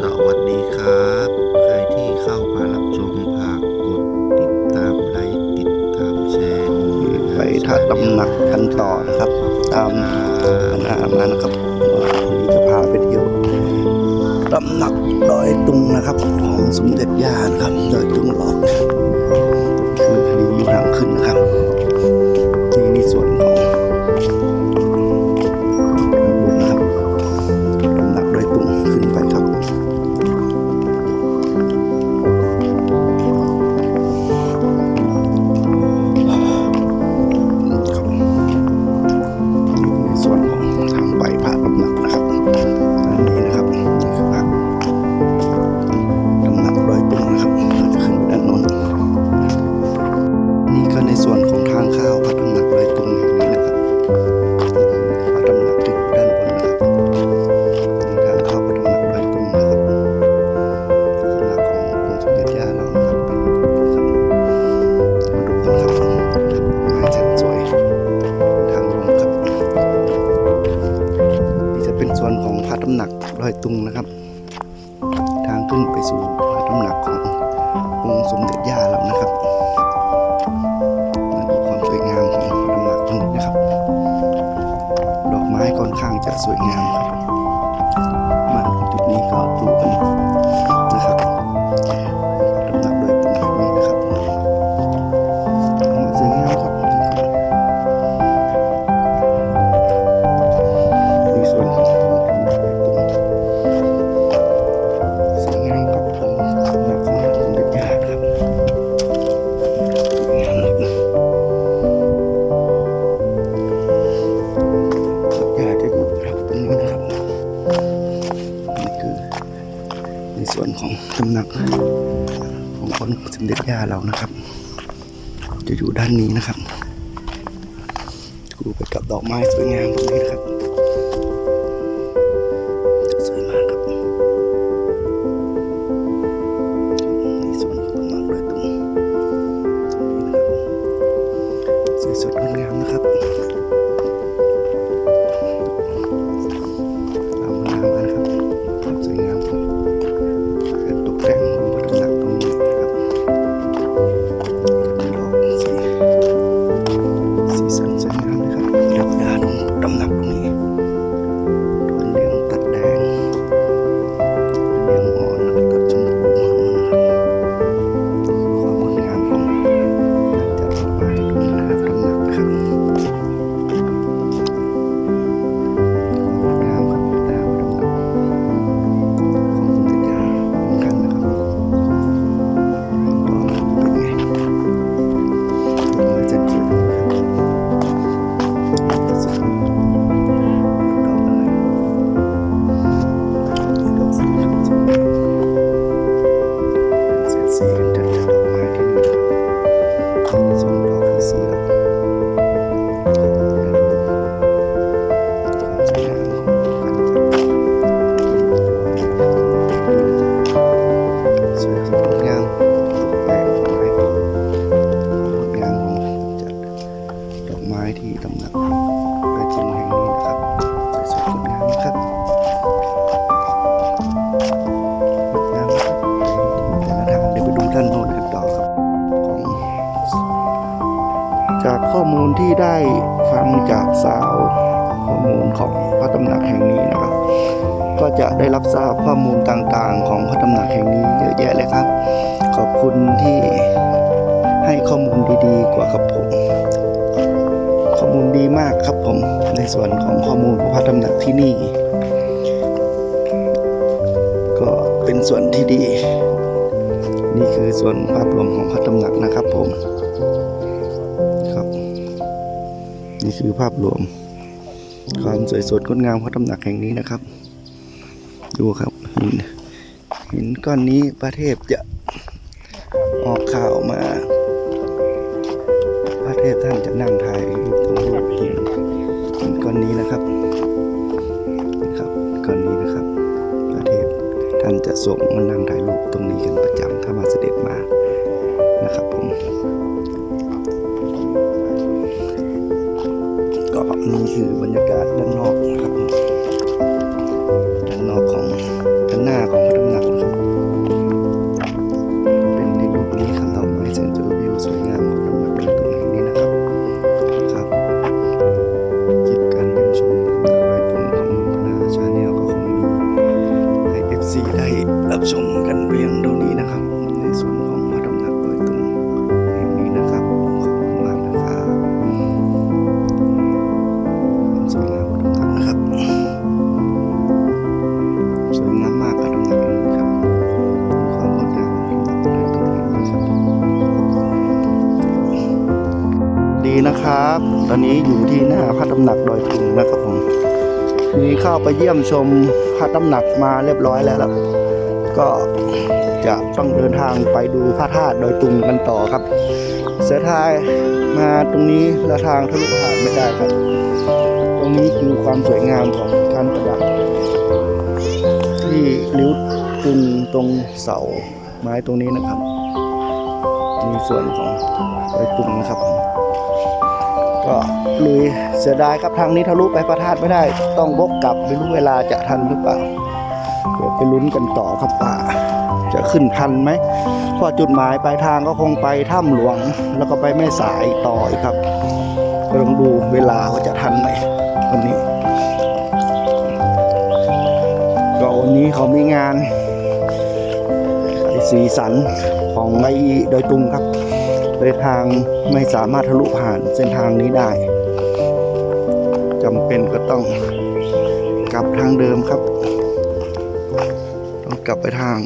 สวัสดีครับ ใครที่เข้ามารับชมฝากกดติดตามไลค์ติดตามแชร์ไปถ้าตำหนักกันต่อนะครับ ตามหน้านั้นนะครับวันนี้จะพาไปเที่ยวตำหนักดอยตุงนะครับ ของสมเด็จย่านครับดอยตุงหลอดคืออดีอยู่หทางขึ้นนะครับ ของทางข้าวพัดน้ำหนักโดยตรงแหงนี้ ส่วนของตำหนักของคนสมเด็จย่าเรานะครับ จะอยู่ด้านนี้นะครับดูไปกับดอกไม้สวยงามตรงนี้นะครับ จะได้รับทราบข้อมูลต่างๆ ของพระตำหนักแห่งนี้เยอะแยะเลยครับ ขอบคุณที่ให้ข้อมูลดีๆ กว่ากับผม ข้อมูลดีมากครับผมในส่วนของข้อมูลพระตำหนักที่นี่ ก็เป็นส่วนที่ดี นี่คือส่วนภาพรวมของพระตำหนักนะครับผมครับ นี่คือภาพรวมความสวยสดงดงามของตำหนักแห่งนี้นะครับ ดูครับหินหินก้อนนี้พระเทพจะออกข่าวมาพระเทพท่านจะนั่งถ่ายรูปตรงรูปหินหินก้อนนี้นะครับครับก้อนนี้นะครับ พระเทพท่านจะส่งมานั่งถ่ายรูปตรงนี้กันประจำาถ้ามาเสด็จ FC ได้รับชมกันเพียงเท่านี้นะครับ ในส่วนของมาดำนักโดยตรงแห่งนี้นะครับขอบคุณมากนะครับสวยงามของดำนักนะครับ สวยงามมากครับดำนักเองครับความงดงามขดำนักโดยตรงแห่นะครับดีนะครับ ตอนนี้อยู่ที่หน้าพระดำหนักดอยตุงนะครับผม มีเข้าไปเยี่ยมชมพระตำหนักมาเรียบร้อยแล้วครับ ก็จะต้องเดินทางไปดูพระธาตุดอยตุงกันต่อครับ เสือทายมาตรงนี้ล้วทางทะลุผ่านไม่ได้ครับ ตรงนี้คือความสวยงามของการประดับที่ริ้วตุงตรงเสาไม้ตรงนี้นะครับ มีส่วนของไอ้ตุงนะครับ ก็ ลุยเสียดายครับทางนี้ทะลุไปพระธาตุไม่ได้ ต้องวกกลับไม่รู้เวลาจะทันหรือเปล่าเดี๋ยวไปลุ้นกันต่อครับป่า จะขึ้นทันไหมเพราะจุดหมายปลายทางก็คงไปถ้ำหลวง แล้วก็ไปแม่สายต่อครับก็ลองดูเวลาว่าจะทันไหมวันนี้ก็วันนี้เขามีงานไอ้สีสันของไอโดอยตุงครับโดยทางไม่สามารถทะลุผ่านเส้นทางนี้ได้ จำเป็นก็ต้องกลับทางเดิมครับ ต้องกลับไปทาง